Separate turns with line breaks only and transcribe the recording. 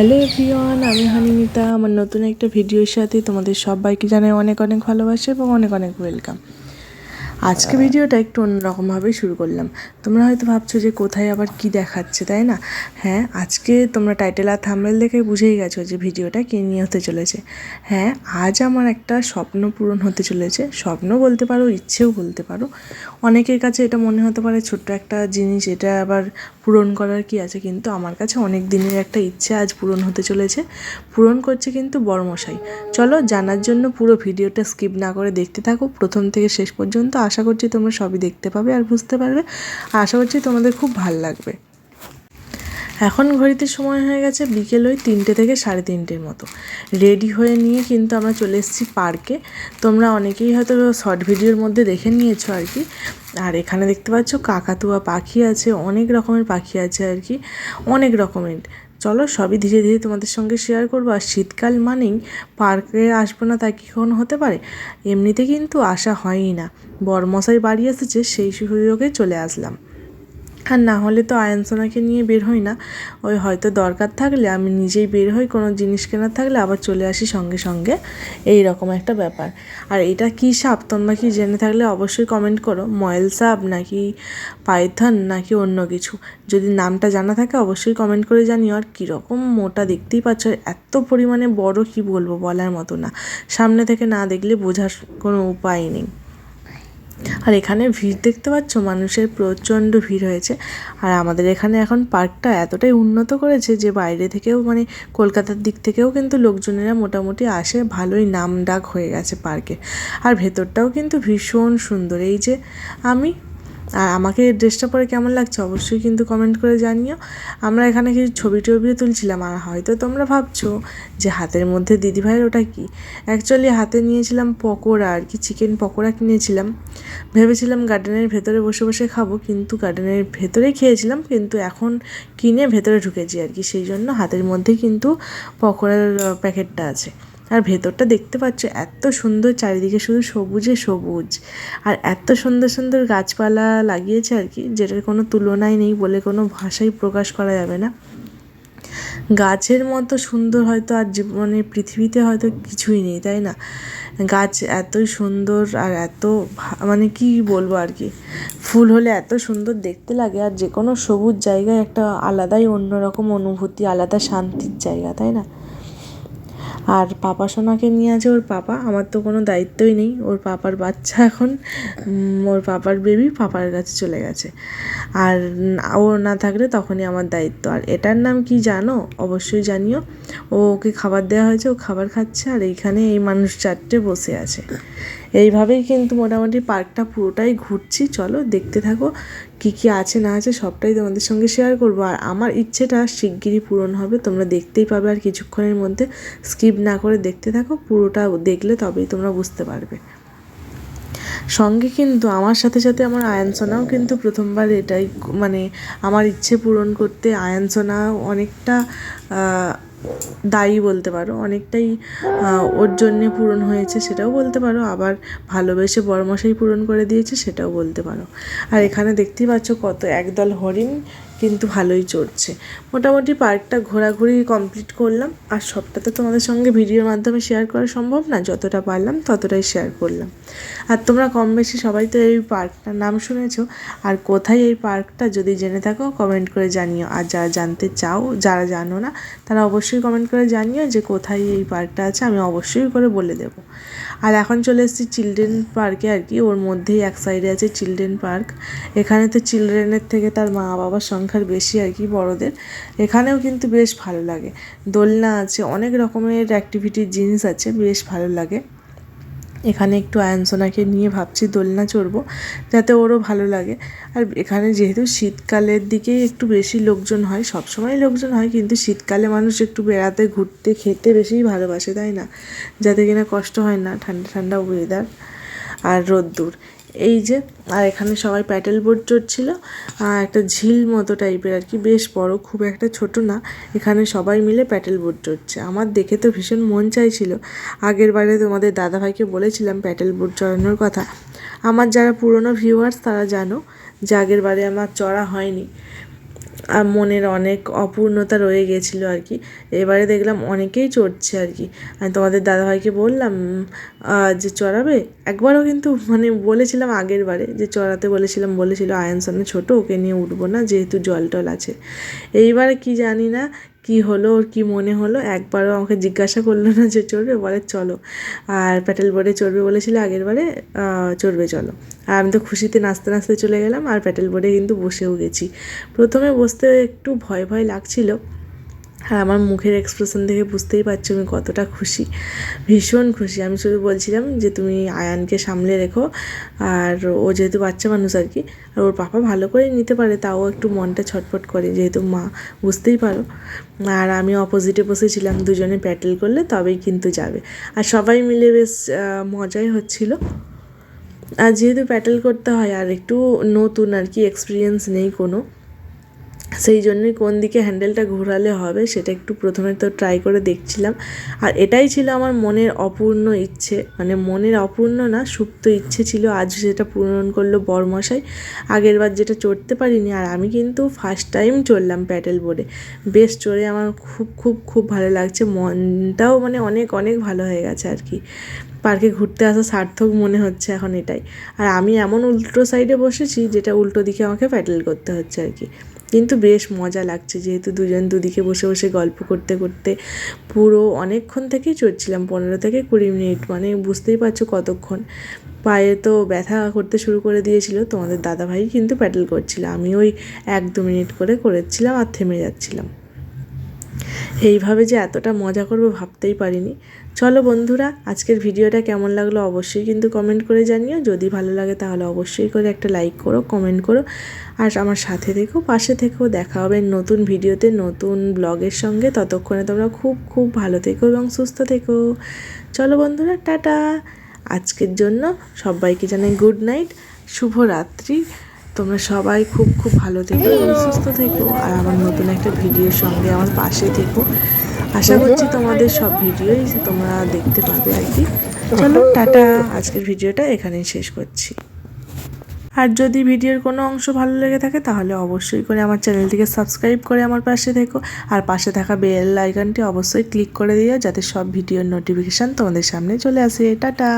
Hello everyone, আমি হানিমিতা। আমার নতুন একটা ভিডিওর সাথে তোমাদের সবাইকে জানাই অনেক অনেক ভালোবাসা এবং অনেক অনেক ওয়েলকাম। আজকে ভিডিওটা একটু অন্যরকমভাবেই শুরু করলাম। তোমরা হয়তো ভাবছ যে কোথায় আবার কি দেখাচ্ছে, তাই না? হ্যাঁ আজকে তোমরা টাইটেল আর থাম্বেল দেখে বুঝেই গেছো যে ভিডিওটা কী নিয়ে হতে চলেছে। হ্যাঁ আজ আমার একটা স্বপ্ন পূরণ হতে চলেছে। স্বপ্ন বলতে পারো, ইচ্ছেও বলতে পারো। অনেকের কাছে এটা মনে হতে পারে ছোট্ট একটা জিনিস, এটা আবার পূরণ করার কি আছে? কিন্তু আমার কাছে অনেক দিনের একটা ইচ্ছে আজ পূরণ হতে চলেছে। পূরণ করছে কিন্তু বড়মশাই। চলো জানার জন্য পুরো ভিডিওটা স্কিপ না করে দেখতে থাকো। প্রথম থেকে শেষ পর্যন্ত আশা করছি তোমরা সবই দেখতে পাবে আর বুঝতে পারবে। আশা করছি তোমাদের খুব ভালো লাগবে। এখন ঘড়িতে সময় হয়ে গেছে বিকেল ওই তিনটে থেকে সাড়ে তিনটের মতো। রেডি হয়ে নিয়ে কিন্তু আমরা চলে এসেছি পার্কে। তোমরা অনেকেই হয়তো শর্ট ভিডিওর মধ্যে দেখে নিয়েছো আর কি। আর এখানে দেখতে পাচ্ছ কাকাতুয়া পাখি আছে, অনেক রকমের পাখি আছে আর কি, অনেক রকমের। চলো সবই ধীরে ধীরে তোমাদের সঙ্গে শেয়ার করব। আর শীতকাল মানেই পার্কে আসব না তা কি কখনো হতে পারে? এমনিতে কিন্তু আসা হয়ই না। বরমশাই বাড়ি এসেছে, সেই সুযোগে চলে আসলাম। আর না হলে তো আয়নসোনাকে নিয়ে বের হই না। ওই হয়তো দরকার থাকলে আমি নিজেই বের হই, কোনো জিনিস কেনার থাকলে আবার চলে আসি সঙ্গে সঙ্গে। এই রকম একটা ব্যাপার। আর এটা কী সাপ? তোমরা কি জেনে থাকলে অবশ্যই কমেন্ট করো। ময়েল সাপ নাকি পাইথন নাকি অন্য কিছু? যদি নামটা জানা থাকে অবশ্যই কমেন্ট করে জানিও। আর কীরকম মোটা দেখতেই পাচ্ছ, এত পরিমাণে বড় কি বলব বলার মতো না। সামনে থেকে না দেখলে বোঝার কোনো উপায় নেই। আর এখানে ভিড় দেখতে পাচ্ছ? মানুষের প্রচণ্ড ভিড় হয়েছে। আর আমাদের এখানে এখন পার্কটা এতটাই উন্নত করেছে যে বাইরে থেকেও মানে কলকাতার দিক থেকেও কিন্তু লোকজনেরা মোটামুটি আসে। ভালোই নাম ডাক হয়ে গেছে পার্কে। আর ভেতরটাও কিন্তু ভীষণ সুন্দর। এই যে আমি আর আমাকে ড্রেসটা পরে কেমন লাগছে অবশ্যই কিন্তু কমেন্ট করে জানিও। আমরা এখানে কিছু ছবি টবিও তুলছিলাম আর হয়তো তোমরা ভাবছ যে হাতের মধ্যে দিদিভাইয়ের ওটা কি? অ্যাকচুয়ালি হাতে নিয়েছিলাম পকোড়া আর কি চিকেন পকোড়া কিনেছিলাম। ভেবেছিলাম গার্ডেনের ভেতরে বসে বসে খাব কিন্তু গার্ডেনের ভেতরেই খেয়েছিলাম কিন্তু এখন কিনে ভেতরে ঢুকেছি আর কি, সেই জন্য হাতের মধ্যে কিন্তু পকোড়ার প্যাকেটটা আছে। আর ভেতরটা দেখতে পাচ্ছ এত সুন্দর চারিদিকে শুধু সবুজে সবুজ। আর এত সুন্দর সুন্দর গাছপালা লাগিয়েছে আর কি, যেটার কোনো তুলনাই নেই বলে কোনো ভাষাই প্রকাশ করা যাবে না। গাছের মতো সুন্দর হয়তো আর জীবনে, পৃথিবীতে হয়তো কিছুই নেই, তাই না? গাছ এতই সুন্দর আর এত মানে কি বলব আর কি, ফুল হলে এত সুন্দর দেখতে লাগে আর যে কোনো সবুজ জায়গায় একটা আলাদাই অন্যরকম অনুভূতি, আলাদা শান্তির জায়গা, তাই না? আর পাপা সোনাকে নিয়ে আছে ওর পাপা। আমার তো কোনো দায়িত্বই নেই। ওর পাপার বাচ্চা এখন। ওর পাপার বেবি পাপার কাছে চলে গেছে। আর ও না থাকলে তখনই আমার দায়িত্ব। আর এটার নাম কি জানো? অবশ্যই জানিও। ও ওকে খাবার দেওয়া হয়েছে, ও খাবার খাচ্ছে, আর এইখানে এই মানুষ চারটে বসে আছে। এইভাবেই কিন্তু মোটামুটি পার্কটা পুরোটাই ঘুরছি। চলো দেখতে থাকো কী কী আছে, না আছে, সবটাই তোমাদের সঙ্গে শেয়ার করব। আর আমার ইচ্ছেটা শিগগিরই পূরণ হবে। তোমরা দেখতেই পাবে আর কিছুক্ষণের মধ্যে। স্কিপ না করে দেখতে থাকো, পুরোটা দেখলে তবেই তোমরা বুঝতে পারবে। সঙ্গে কিন্তু আমার সাথে সাথে আমার আয়ানসোনাও কিন্তু প্রথমবার এটাই মানে আমার ইচ্ছে পূরণ করতে আয়ানসোনাও অনেকটা দায়ী বলতে পারো, অনেকটাই ওর জন্যে পূরণ হয়েছে সেটাও বলতে পারো, আবার ভালোবেসে বড়মশাই পূরণ করে দিয়েছে সেটাও বলতে পারো। আর এখানে দেখতেই পাচ্ছ কত একদল হরিণ কিন্তু ভালোই চড়ছে মোটামুটি পার্কটা ঘোরাঘুরি কমপ্লিট করলাম। আর সবটা তো তোমাদের সঙ্গে ভিডিওর মাধ্যমে শেয়ার করা সম্ভব না, যতটা পারলাম ততটাই শেয়ার করলাম। আর তোমরা কম বেশি সবাই তো এই পার্কটার নাম শুনেছো। আর কোথায় এই পার্কটা যদি জেনে থাকো কমেন্ট করে জানিও। আর যারা জানতে চাও, যারা জানো না, তারা অবশ্যই কমেন্ট করে জানিও যে কোথায় এই পার্কটা আছে, আমি অবশ্যই করে বলে দেব। আর এখন চলে এসেছি চিলড্রেন পার্কে আর কি। ওর মধ্যেই এক সাইডে আছে চিলড্রেন পার্ক এখানে তো চিলড্রেনের থেকে তার মা বাবার সংখ্যার বেশি আর কি বড়দের। এখানেও কিন্তু বেশ ভালো লাগে। দোলনা আছে, অনেক রকমের অ্যাক্টিভিটির জিনিস আছে, বেশ ভালো লাগে। এখানে একটু আয়নসোনাকে নিয়ে ভাবছি দোলনা চড়বো, যাতে ওরও ভালো লাগে। আর এখানে যেহেতু শীতকালের দিকেই একটু বেশি লোকজন হয়, সবসময় লোকজন হয়, কিন্তু শীতকালে মানুষ একটু বেড়াতে, ঘুরতে, খেতে বেশিই ভালোবাসে, তাই না? যাতে কিনা কষ্ট হয় না, ঠান্ডা ঠান্ডা ওয়েদার আর রোদ্দুর। এই যে, আর এখানে সবাই প্যাটেল বোর্ড চড়ছিল একটা ঝিল মতো টাইপের আর কি, বেশ বড়, খুব একটা ছোট না। এখানে সবাই মিলে প্যাটেল বোর্ড চড়ছে। আমার দেখে তো ভীষণ মন চাইছিল। আগের বারে তোমাদের দাদাভাইকে বলেছিলাম প্যাটেল বোর্ড চড়ানোর কথা। আমার যারা পুরনো ভিউয়ার্স তারা জানো যে আগের বারে আমার চড়া হয়নি। মনের অনেক অপূর্ণতা রয়ে গেছিল আর কি। এবারে দেখলাম অনেকেই চড়ছে আর কি। আমি তোমাদের দাদাভাইকে বললাম যে চড়াবে? একবারও কিন্তু মানে বলেছিলাম আগের বারে, যে চড়াতে বলেছিলাম, বলেছিল আয়ন সামনে ছোটো, ওকে নিয়ে উঠবো না, যেহেতু জল টল আছে। এইবারে কি জানি না, কি হলো, ওর কী মনে হলো, একবারও আমাকে জিজ্ঞাসা করল না যে চড়বে? বলে চলো। আর প্যাটেল বোর্ডে চড়বে বলেছিল আগের বারে চড়বে, চলো। আর আমি তো খুশিতে নাচতে নাচতে চলে গেলাম আর প্যাটেল বোর্ডে কিন্তু বসেও গেছি। প্রথমে বসতে একটু ভয় ভয় লাগছিল। আর আমার মুখের এক্সপ্রেশন দেখে বুঝতেই পারছ আমি কতটা খুশি, ভীষণ খুশি। আমি শুধু বলছিলাম যে তুমি আয়ানকে সামলে রেখো, আর ও যেহেতু বাচ্চা মানুষ আর কি, আর ওর পাপা ভালো করে নিতে পারে, তাও একটু মনটা ছটফট করে যেহেতু মা, বুঝতেই পারো। আর আমি অপোজিটে বসেছিলাম, দুজনে প্যাটেল করলে তবেই কিন্তু যাবে। আর সবাই মিলে বেশ মজাই হচ্ছিল। আর যেহেতু প্যাটেল করতে হয় আর একটু নতুন আর কি এক্সপিরিয়েন্স নেই কোনো, সেই জন্যই কোন দিকে হ্যান্ডেলটা ঘোরালে হবে সেটা একটু প্রথমে তো ট্রাই করে দেখছিলাম। আর এটাই ছিল আমার মনের অপূর্ণ ইচ্ছে মানে মনের অপূর্ণ না, সুপ্ত ইচ্ছে ছিল আজ সেটা পূরণ করল বরমশাই। আগের বার যেটা চড়তে পারিনি আর আমি কিন্তু ফার্স্ট টাইম চড়লাম প্যাডেল বোর্ডে বেশ চড়ে আমার খুব খুব খুব ভালো লাগছে, মনটাও মানে অনেক অনেক ভালো হয়ে গেছে আর কি। পার্কে ঘুরতে আসা সার্থক মনে হচ্ছে এখন এটাই। আর আমি এমন উল্টো সাইডে বসেছি, যেটা উল্টো দিকে আমাকে প্যাডেল করতে হচ্ছে আর কি। কিন্তু বেশ মজা লাগছে, যেহেতু দুজন দুদিকে বসে বসে গল্প করতে করতে পুরো অনেকক্ষণ থেকেই চড়ছিলাম, পনেরো থেকে কুড়ি মিনিট মানে বুঝতেই পারছ কতক্ষণ। পায়ে তো ব্যথা করতে শুরু করে দিয়েছিল, তোমাদের দাদাভাই কিন্তু প্যাডেল করছিল, আমি ওই এক দু মিনিট করে করেছিলাম আর থেমে যাচ্ছিলাম। এইভাবে যে এতটা মজা করব ভাবতেই পারিনি। চলো বন্ধুরা, আজকের ভিডিওটা কেমন লাগল অবশ্যই কিন্তু কমেন্ট করে জানিও। যদি ভালো লাগে তাহলে অবশ্যই করে একটা লাইক করো কমেন্ট করো। আর আমার সাথে থেকো, পাশে থেকেও দেখা হবে নতুন ভিডিওতে, নতুন ব্লগের সঙ্গে। ততক্ষণে তোমরা খুব খুব ভালো থেকো এবং সুস্থ থেকো। চলো বন্ধুরা, টাটা। আজকের জন্য সবাইকে জানাই গুড নাইট শুভরাত্রি। তোমরা সবাই খুব খুব ভালো থেকো এবং সুস্থ থেকো। আর আমার নতুন একটা ভিডিওর সঙ্গে আমার পাশে থেকো। আশা করছি তোমাদের সব ভিডিওই তোমরা দেখতে পাবে আর কি। চলো, টাটা, আজকের ভিডিওটা এখানেই শেষ করছি। আর যদি ভিডিওর কোনো অংশ ভালো লেগে থাকে, তাহলে অবশ্যই করে আমার চ্যানেলটিকে সাবস্ক্রাইব করে আমার পাশে থেকো। আর পাশে থাকা বেল আইকনটি অবশ্যই ক্লিক করে দিও, যাতে সব ভিডিওর নোটিফিকেশান তোমাদের সামনে চলে আসে। টাটা!